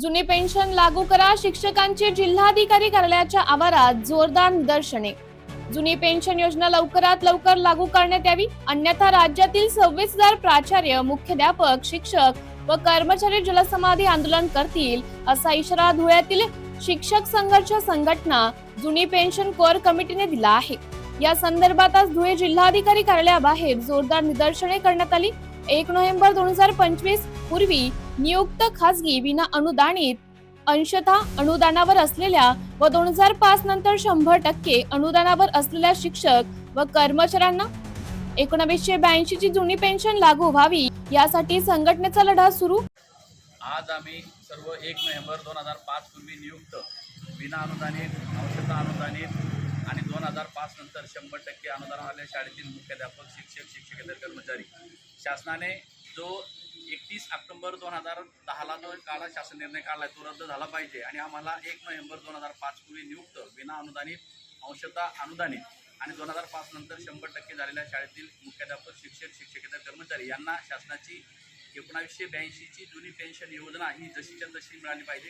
जुनी पेन्शन लागू करा. शिक्षकांचे जिल्हाधिकारी कार्यालयाच्या आवारात जोरदार निदर्शने. जुनी पेन्शन योजना लवकरात लवकर लागू करण्यात यावी. अन्यथा राज्यातील सव्वीस हजार प्राचार्य मुख्याध्यापक शिक्षक व कर्मचारी जलसमाधी आंदोलन करतील असा इशारा धुळ्यातील शिक्षक संघर्ष संघटना जुनी पेन्शन कोर कमिटीने दिला आहे. या संदर्भात आज धुळे जिल्हाधिकारी कार्यालयाबाहेर जोरदार निदर्शने करण्यात आली. एक नोव्हेंबर दोन हजार पंचवीस पूर्वी नियुक्त खासगी विना अनुदानित अंशतः अनुदानावर असलेल्या व दोन हजार पाच नंतर शंभर टक्के अनुदानावर असलेल्या शिक्षक व कर्मचाऱ्यांना एकोणीसशे ब्याऐंशी ची जुनी पेन्शन लागू व्हावी यासाठी संघटनेचा लढा सुरू. आज आम्ही सर्व एक नोव्हेंबर दोन हजार पाच पूर्वी नियुक्त विना अनुदानित अंशतः अनुदानित आणि दोन हजार पाच नंतर शंभर टक्के अनुदान आलेल्या शाळेतील मुख्याध्यापक शिक्षक शिक्षकेतर कर्मचारी. शासनाने जो एकतीस ऑक्टोबर दोन हजार दहाला जो काळा शासन निर्णय काढला तो रद्द झाला पाहिजे. आणि आम्हाला एक नोव्हेंबर दोन हजार पाच पूर्वी नियुक्त विना अनुदानित अंशतः अनुदानित. आणि दोन हजार पाच नंतर शंभर टक्के झालेल्या शाळेतील मुख्याध्यापक शिक्षक शिक्षकेतर कर्मचारी यांना शासनाची एकोणावीसशे ब्याऐंशीची जुनी पेन्शन योजना ही जशीच्या तशी मिळाली पाहिजे.